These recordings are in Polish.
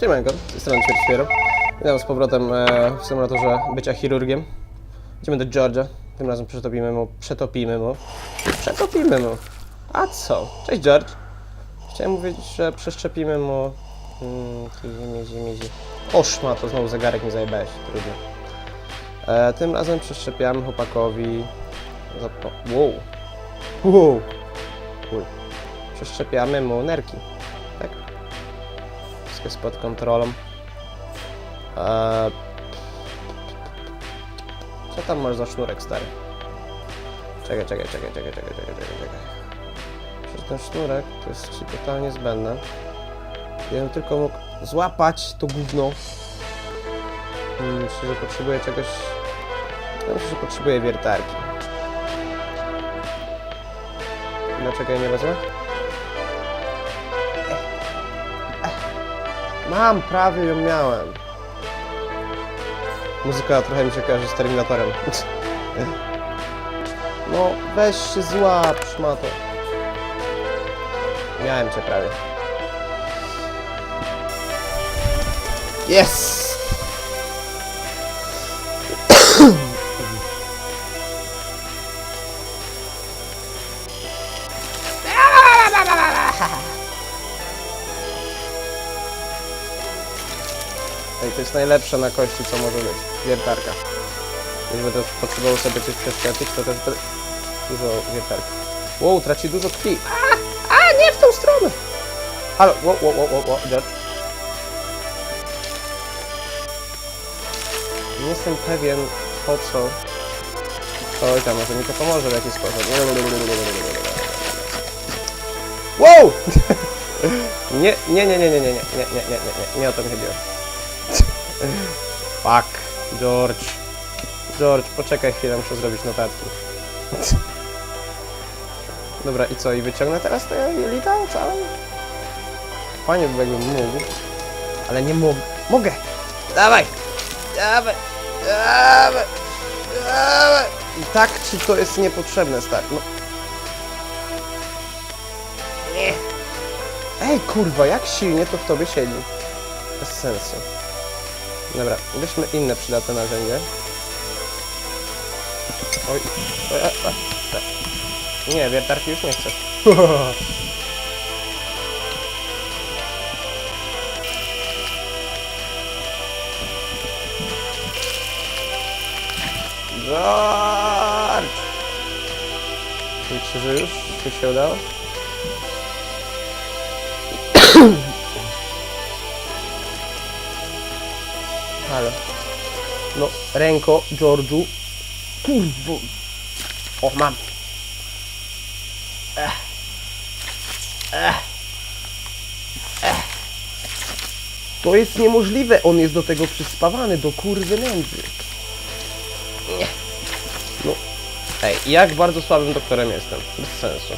Siemanko, z tej strony Ćwierćwiero. Witam z powrotem e, w symulatorze bycia chirurgiem. Idziemy do Georgia. Tym razem przetopimy mu, przetopimy mu, przetopimy mu. A co? Cześć George. Chciałem mówić, że przeszczepimy mu... Hmm, mizi, mizi. O szmato, znowu zegarek mi zajebałeś, trudno. E, tym razem przeszczepiamy chłopakowi... Zapo... Wow. Wow. Przeszczepiamy mu nerki. Wszystko kontrolą. Eee, co tam masz za sznurek, stary? Czekaj, czekaj, czekaj, czekaj, czekaj, czekaj, czekaj, czekaj. Przecież ten sznurek to jest ci totalnie zbędne. Gdybym tylko mógł złapać to gówno. Hmm, myślę, że potrzebuję czegoś... Ja myślę, że potrzebuję wiertarki. Dlaczego jej nie wezmę? Mam, prawie ją miałem. Muzyka trochę mi się kojarzy z Terminatorem. No, weź się złap, szmato. Miałem cię prawie. Yes! to jest najlepsze na kości, co może być. Wiertarka. Jeśli będę potrzebował sobie coś przeszczepić, to też będę... Dużo wiertarki. Wow, traci dużo krwi. A, a, nie w tą stronę! Halo, wow, wow, wow, wow, wow. Nie jestem pewien, po co... Oj, tam może mi to pomoże w jakiś sposób. Wow! Nie, nie, nie, nie, nie, nie, nie, nie, nie, nie, nie, nie, nie o to mi chodziło. Fuck, George. George, poczekaj chwilę, muszę zrobić notatki. Dobra, i co, i wyciągnę teraz te jelita całe? Fajnie by jakbym mógł, ale nie mogę. Mogę! Dawaj! Dawaj! Dawaj! Dawaj! I tak ci to jest niepotrzebne, stary. No. Nie. Ej, kurwa, jak silnie to w tobie siedzi. Bez sensu. Dobra, weźmy inne przydatne narzędzie. Oj, oj, a, a. Nie, wiertarki już nie chcę. George! Myślę, że? Już się udało? Halo. No, ręko, Georgiu. Kurwo. O, mam. Ech. Ech. Ech. To jest niemożliwe. On jest do tego przyspawany, do kurwy nędzy. Nie. No. Ej, jak bardzo słabym doktorem jestem. Bez sensu.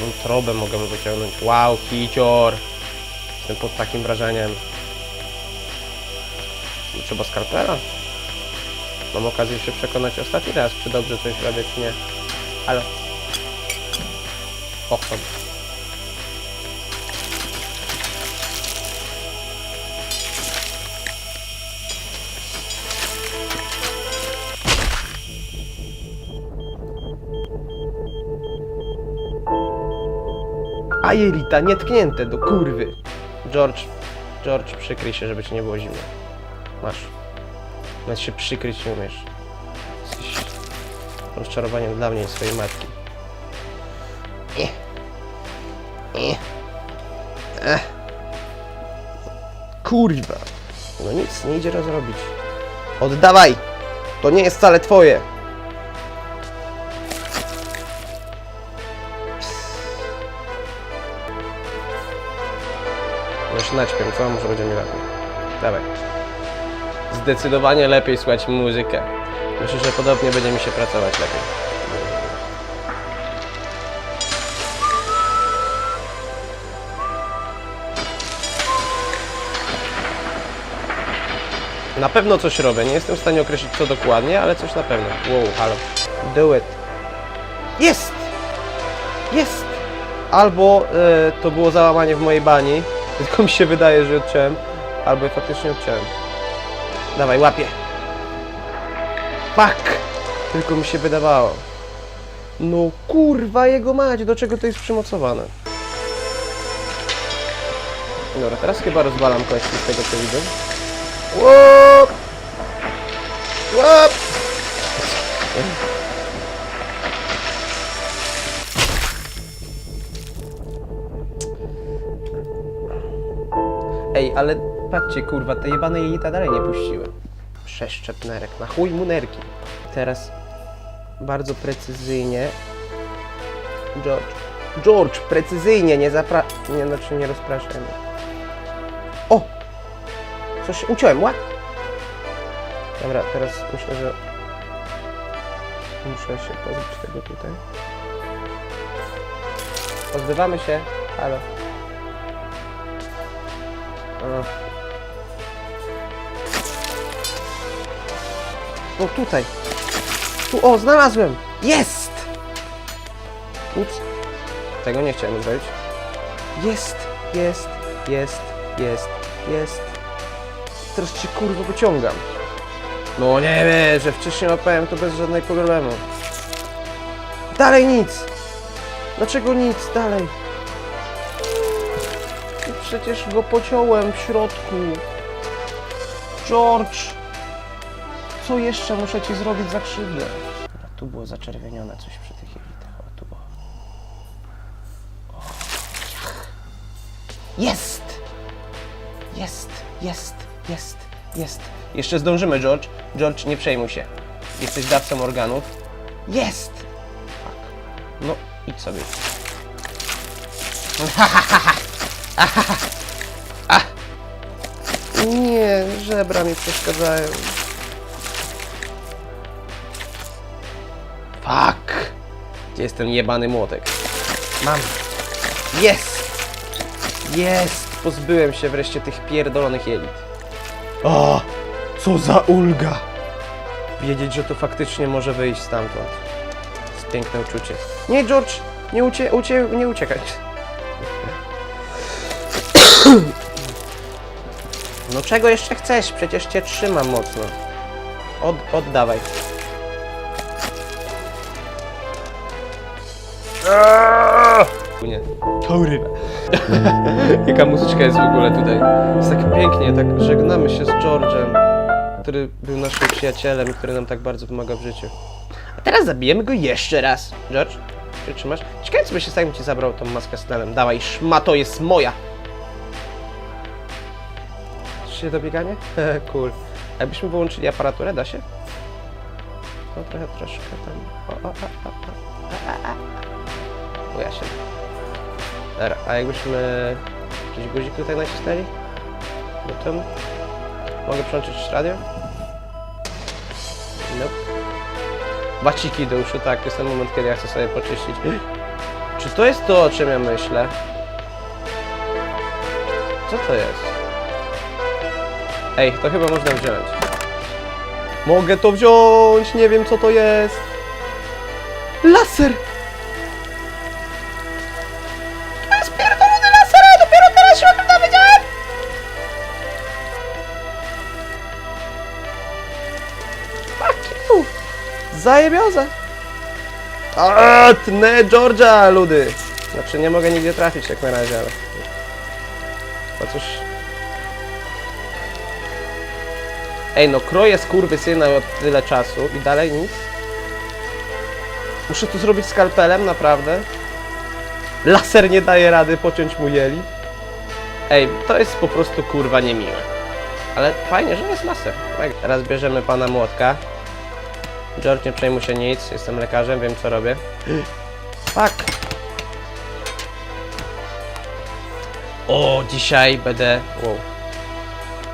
Wątrobę mogę mu wyciągnąć. Wow, kicior. Jestem pod takim wrażeniem. Trzeba skarpela? Mam okazję się przekonać ostatni raz, czy dobrze coś robię, czy nie. O, dobrze. A jelita nietknięte do kurwy. George, George, przykryj się, żeby ci nie było zimno. Masz. Nawet się przykryć nie umiesz. Jesteś rozczarowaniem dla mnie i swojej matki. Nie. Nie. Ech. Kurwa. No nic, nie idzie rozrobić. Oddawaj! To nie jest wcale twoje! No się naćpię, co? Może będzie mi lepiej. Dawaj. Zdecydowanie lepiej słuchać muzykę. Myślę, że podobnie będzie mi się pracować lepiej. Na pewno coś robię. Nie jestem w stanie określić co dokładnie, ale coś na pewno. Wow, halo. Do it. Jest! Jest! Albo e, to było załamanie w mojej bani, Tylko mi się wydaje, że odciąłem, albo faktycznie odciąłem. Dawaj, łapię. Fuck! Tylko mi się wydawało. No kurwa jego mać, do czego to jest przymocowane? Dobra, teraz chyba rozwalam kości z tego co widzę. Łop! Łop! Ej, ale patrzcie kurwa, te jebane jelita dalej nie puściły. Przeszczep nerek, na chuj mu nerki. Teraz bardzo precyzyjnie. George. George, precyzyjnie, nie zapra... Nie, znaczy nie rozpraszamy. O! Coś uciąłem, ła! Dobra, teraz myślę, że muszę się pozbyć tego tutaj. Pozbywamy się. Halo. O, tutaj. Tu, o, znalazłem! Jest! Ups. Tego nie chciałem zrobić. Jest, jest, jest, jest, jest. Teraz cię kurwa wyciągam. No nie wiem, że wcześniej łapałem to bez żadnego problemu. Dalej nic! Dlaczego nic? Dalej. No Przecież go pociąłem w środku. George! Co jeszcze muszę ci zrobić za krzywdę? Tu było zaczerwienione coś przy tych jelitach. O, tu było. O. Jest! Jest, jest, jest, jest. Jeszcze zdążymy, George. George, nie przejmuj się. Jesteś dawcą organów. Jest! Fuck. No, idź sobie. Ah. Nie, żebra mi przeszkadzają. Fuck! Gdzie jest ten jebany młotek? Mam. Jest! Jest! Pozbyłem się wreszcie tych pierdolonych jelit. O! Co za ulga! Wiedzieć, że to faktycznie może wyjść stamtąd. Jest piękne uczucie. Nie, George! Nie, ucie, ucie, nie uciekaj. No czego jeszcze chcesz? Przecież cię trzymam mocno. Od, oddawaj. Nie. Kurwa. Jaka muzyczka jest w ogóle tutaj. Jest tak pięknie, tak żegnamy się z George'em, który był naszym przyjacielem i który nam tak bardzo pomaga w życiu. A teraz zabijemy go jeszcze raz. George, przytrzymasz? Ciekawe co by się stało, ci zabrał tą maskę z tlenem. Dawaj, szmato jest moja! Czy do biegania? cool. A jakbyśmy wyłączyli aparaturę, da się? No trochę, troszkę tam. O, o, o, o, o. A, a, a. Uja się. Dobra, a jakbyśmy jakiś guzik tutaj nacisnęli? No to... Mogę przełączyć radio? Nope. Baciki do uszu, tak, jest ten moment, kiedy ja chcę sobie poczyścić. Czy to jest to, o czym ja myślę? Co to jest? Ej, to chyba można wziąć. Mogę to wziąć, nie wiem co to jest. Laser! Zajebioza! A, tnę Georgia, ludy! Znaczy nie mogę nigdzie trafić jak na razie, ale... No cóż... Ej, no kroję syna od tyle czasu i dalej nic. Muszę to zrobić skalpelem, naprawdę. Laser nie daje rady pociąć mu jeli. Ej, to jest po prostu kurwa niemiłe. Ale fajnie, że jest laser. Tak, Teraz bierzemy pana młotka. George, nie przejmuj się nic, jestem lekarzem, wiem co robię. Fuck. O, dzisiaj będę... Wow.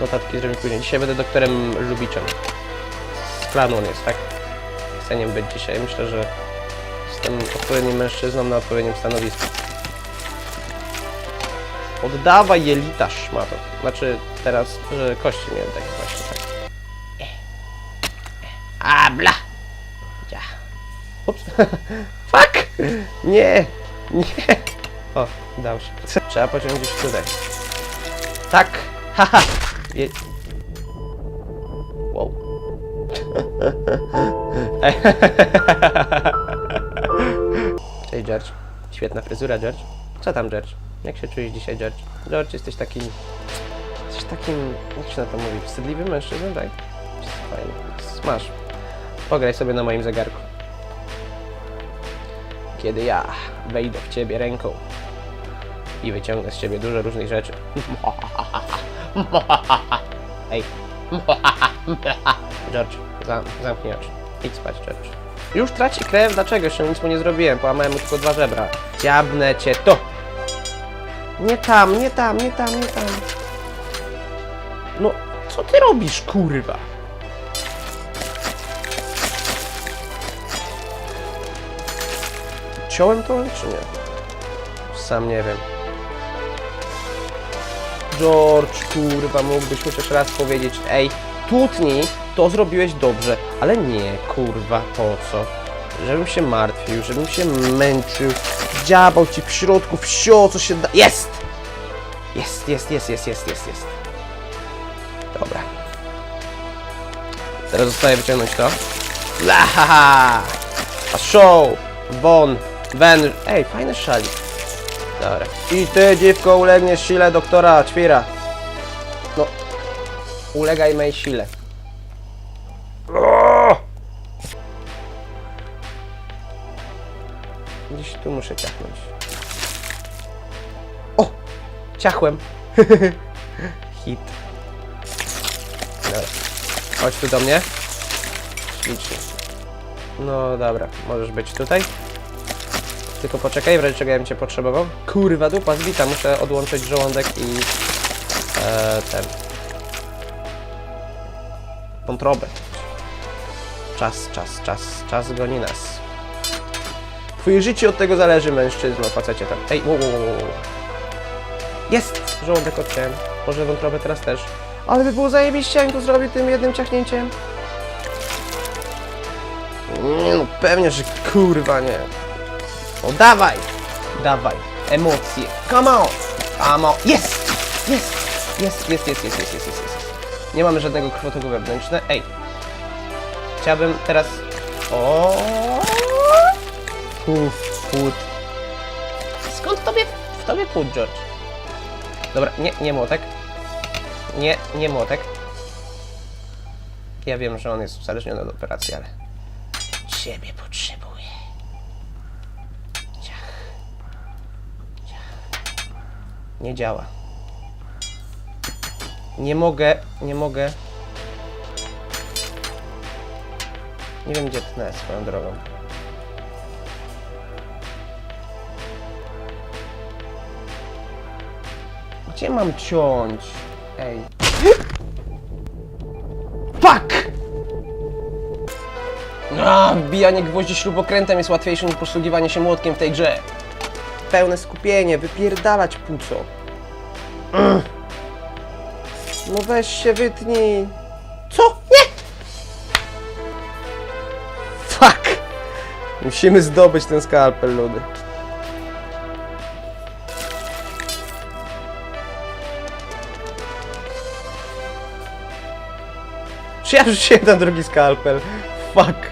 Notatki zrobię później. Dzisiaj będę doktorem Lubiczem. Z klanu on jest, tak? Chcę nim być dzisiaj. Myślę, że jestem odpowiednim mężczyzną na odpowiednim stanowisku. Oddawaj jelita, szmato. Znaczy, teraz, że kości mi oddaj. Właśnie tak. Abla! Fuck! Nie! Nie! O, dał się. Trzeba pociągnąć gdzieś tutaj. Tak! Haha! Je... Wow. Cześć George. Świetna fryzura, George. Co tam, George? Jak się czujesz dzisiaj, George? George, jesteś takim... Jesteś takim... Jak się na to mówi? Wstydliwym mężczyzną, tak? Fajnie. Masz. Pograj sobie na moim zegarku. Kiedy ja wejdę w ciebie ręką i wyciągnę z ciebie dużo różnych rzeczy. Ej. George, zam zamknij oczy. Idź spać, George. Już traci krew? Dlaczego? Jeszcze nic mu nie zrobiłem. Połamałem mu tylko dwa żebra. Dziabnę cię to! Nie tam, nie tam, nie tam, nie tam. No, co ty robisz, kurwa? Ciąłem to, czy nie? Sam nie wiem. George, kurwa, mógłbyś chociaż raz powiedzieć, ej, tutnij, to zrobiłeś dobrze, ale nie, kurwa, po co? Żebym się martwił, żebym się męczył, dziabał ci w środku wsio, co się da... Jest! Jest, jest, jest, jest, jest, jest, jest. Dobra. Teraz zostaje wyciągnąć to. Lahaha! A show! Won! Wen! Ej, fajny szalik. Dobra. I ty, dziwko, ulegniesz sile doktora Ćwira. No. Ulegaj mej sile. Gdzieś tu muszę ciachnąć. O! Ciachłem. Hit. Dobra. Chodź tu do mnie. Ślicznie. No dobra, możesz być tutaj. Tylko poczekaj, w razie czego ja bym cię potrzebował. Kurwa, dupa zbita, muszę odłączyć żołądek i... E, ten... Wątrobę. Czas, czas, czas, czas goni nas. Twoje życie od tego zależy, mężczyzno, facecie tam. Ej, wow, wow, wow. Jest! Żołądek odciąłem. Może wątrobę teraz też. Ale by było zajebiście, jak to zrobił tym jednym ciachnięciem. Nie no, pewnie, że kurwa nie. O, dawaj! Dawaj. Emocje. Come on! On. Jest! Jest! Jest, jest, jest, jest, jest, jest, jest, jest. Nie mamy żadnego krwotoku wewnętrzne. Ej. Chciałbym teraz... O. Puf, płód. Skąd tobie, w tobie płód, George? Dobra, nie, nie młotek. Nie, nie młotek. Ja wiem, że on jest uzależniony od operacji, ale... Ciebie potrzebuję. Nie działa. Nie mogę, nie mogę. Nie wiem, gdzie tnę swoją drogą. Gdzie mam ciąć? Ej. Fuck! A, wbijanie gwoździ śrubokrętem jest łatwiejsze niż posługiwanie się młotkiem w tej grze. Pełne skupienie, wypierdalać puco. No weź się wytnij. Co? Nie! Fuck! Musimy zdobyć ten skalpel, ludy. Czy ja rzuciłem ten drugi skalpel? Fuck.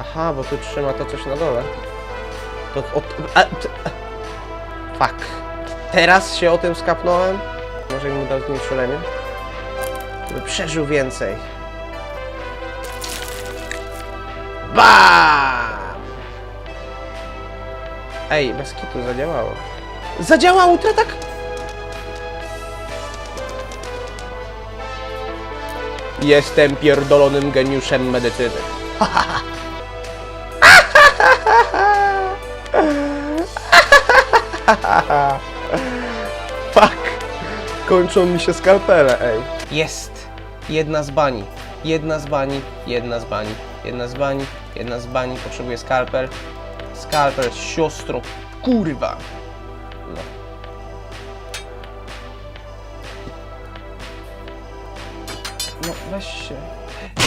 Aha, bo tu trzyma to coś na dole. To od... A, t. Fuck. Teraz się o tym skapnąłem. Może mu dał znieczulenie. By przeżył więcej. BAM! Ej, bez kitu zadziałało. Zadziałało, ultratak! Jestem pierdolonym geniuszem medycyny. Fuck. Kończą mi się skalpele, ej. Jest. Jedna z bani. Jedna z bani. Jedna z bani. Jedna z bani. Jedna z bani. Potrzebuję skalpel. Skalpel, siostro. Kurwa. No. No, weź się.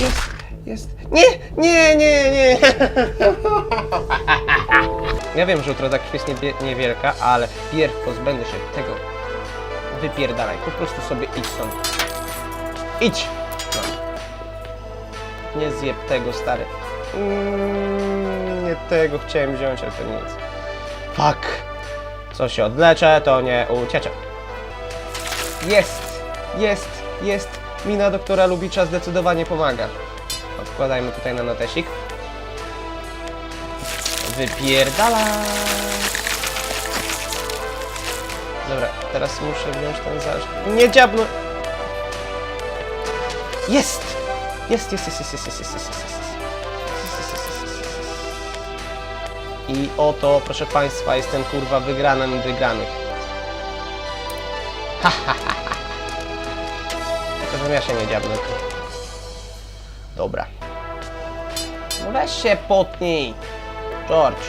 Jest, jest. Nie, nie, nie, nie. Ja wiem, że utrata krwi jest niebie- niewielka, ale pierw pozbędę się tego wypierdalaj. Po prostu sobie idź stąd. Idź! No. Nie zjeb tego, stary. Mm, nie tego chciałem wziąć, ale to nic. Fuck! Co się odleczę, to nie ucieczę. Jest! Jest! Jest! Mina doktora Lubicza zdecydowanie pomaga. Odkładajmy tutaj na notesik. Wypierdala. Dobra, teraz muszę wziąć ten zaś. Nie dziabno! Jest! Jest, jest, jest, jest, jest, jest, jest, jest, jest, jest. I oto, proszę Państwa, jestem kurwa wygranym wygranych. Tylko, że ja się nie dziabnę. Dobra. No weź się potnij. George.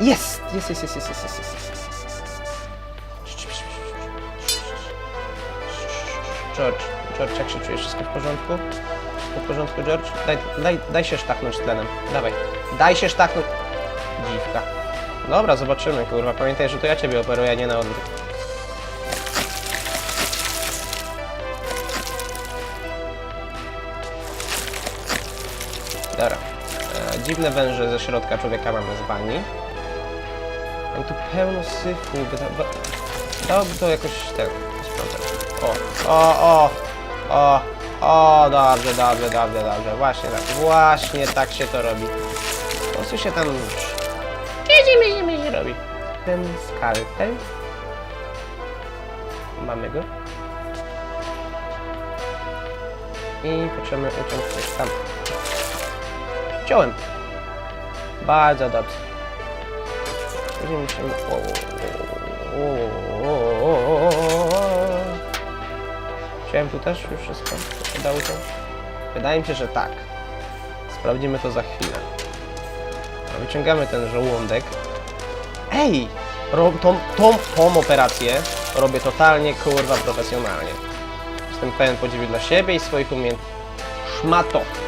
Jest, jest, jest, jest, jest, jest, jest, jest, jest, jest, jest. George, George, jak się czujesz? Wszystko w porządku? Wszystko w porządku, George? Daj, daj, daj się sztachnąć tlenem. Dawaj. Daj się sztachnąć. Dziwka. Dobra, zobaczymy, kurwa. Pamiętaj, że to ja ciebie operuję, a nie na odwrót. Dziwne węże ze środka człowieka mamy z bani. Mam tu pełno syfu. by da- ba- Dałoby to jakoś ten sprzątać. O, o, o, o, o, dobrze, dobrze, dobrze, dobrze. Właśnie tak, właśnie tak się to robi. Po prostu się tam miezi, miezi, miezi robi. Ten skalpel. Mamy go. I potrzebujemy uciąć coś tam. Wziąłem. Bardzo dobrze. Będziemy musieli... Wziąłem tu też już wszystko, co się? Wydaje mi się, że tak. Sprawdzimy to za chwilę. Wyciągamy ten żołądek. Ej! Ro, tą, tą, tą operację robię totalnie kurwa profesjonalnie. Jestem pełen podziwu dla siebie i swoich umiejętności. Szmato!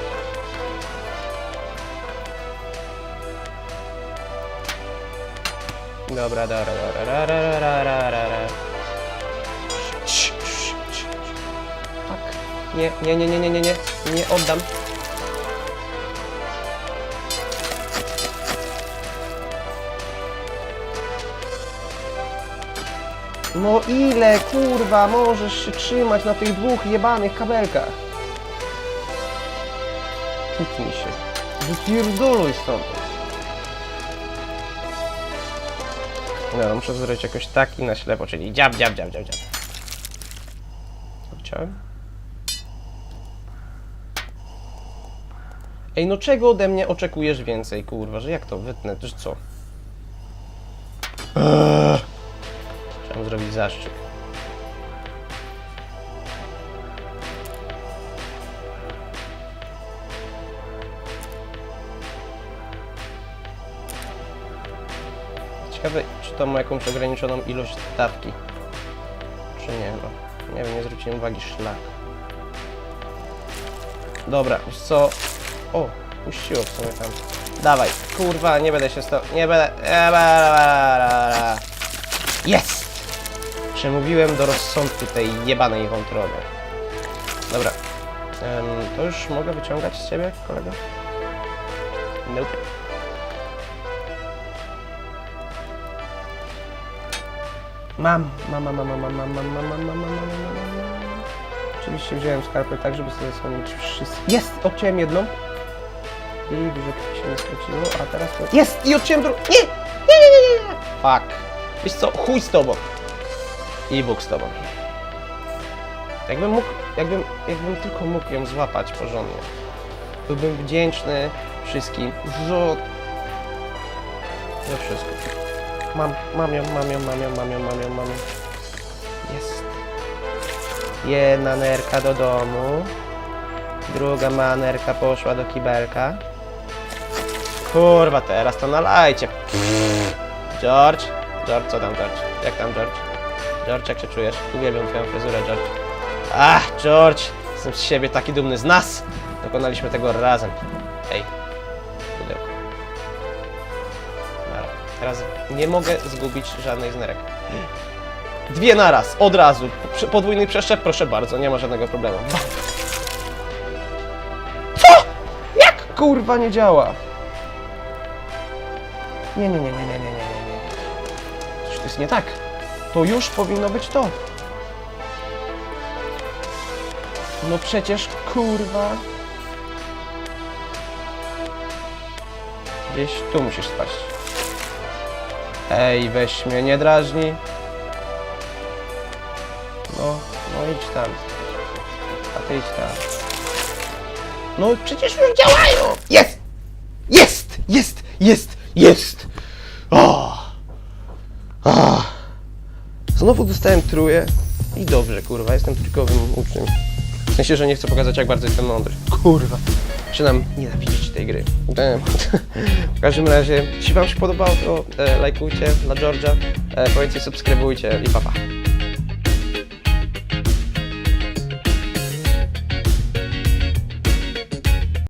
Dobra, dobra, dobra, ra, ra, ra, ra, ra, ra. Tak. Nie, nie, nie, nie, nie, nie, nie, nie oddam. No ile, kurwa, możesz się trzymać na tych dwóch jebanych kabelkach? Kitnij się. Wypierdoluj stąd. No, muszę zrobić jakoś tak i na ślepo, czyli dziab, dziab, dziab, dziab, dziab. Co Chciałem? Ej, no czego ode mnie oczekujesz więcej, kurwa, że jak to wytnę, że co? Eee. Chciałem zrobić zaszczyt. Ciekawe, czy to ma jakąś ograniczoną ilość dawki. Czy nie, no. Nie wiem, nie zwróciłem uwagi, szlak. Dobra, wiesz co? O, puściło w sumie tam. Dawaj, kurwa, nie będę się stał. Nie będę. Będę. Jest! Przemówiłem do rozsądku tej jebanej wątroby. Dobra. Em, to już mogę wyciągać z ciebie, kolego? Nope. Mam, mam, mam, mam, mam, mam, mam, mam, mam, mam, mam, mam, mam. Oczywiście wziąłem skarpę tak, żeby sobie zasłonić wszystko. Jest! Odciąłem jedną. I dużo się nie straciło, a teraz to... Jest! I odciąłem drugą. Nie, nie, nie, nie, nie! Fuck. Wiesz co? Chuj z tobą. I Bóg z tobą. Jakbym mógł, jakbym, jakbym tylko mógł ją złapać porządnie. Byłbym wdzięczny wszystkim za... za wszystko. Mam, mam ją, mam ją, mam ją, mam ją, mam ją, mam ją. Jest. Jedna nerka do domu. Druga manerka poszła do kibelka. Kurwa, teraz to nalajcie. George? George, co tam George? Jak tam George? George, jak się czujesz? Uwielbiam twoją fryzurę, George. Ach, George! Jestem z siebie taki dumny. Z nas! Dokonaliśmy tego razem. Ej. Teraz nie mogę zgubić żadnej z nerek. Dwie naraz, od razu. Podwójny przeszczep, proszę bardzo, nie ma żadnego problemu. Co? Jak kurwa nie działa? Nie, nie, nie, nie, nie, nie, nie, nie. nie. Coś tu jest nie tak. To już powinno być to. No przecież kurwa. Gdzieś tu musisz spaść. Ej, weź mnie, nie drażni. No, no idź tam. A ty idź tam. No przecież już działają! Jest! Jest! Jest! Jest! Jest! O! O! Znowu dostałem truje. I dobrze, kurwa, jestem trójkowym uczniem. W sensie, że nie chcę pokazać, jak bardzo jestem mądry. Kurwa. Zaczynam nienawidzić tej gry. W każdym razie, jeśli wam się podobało, to e, lajkujcie dla George'a, e, powiedzcie, subskrybujcie i papa. Pa.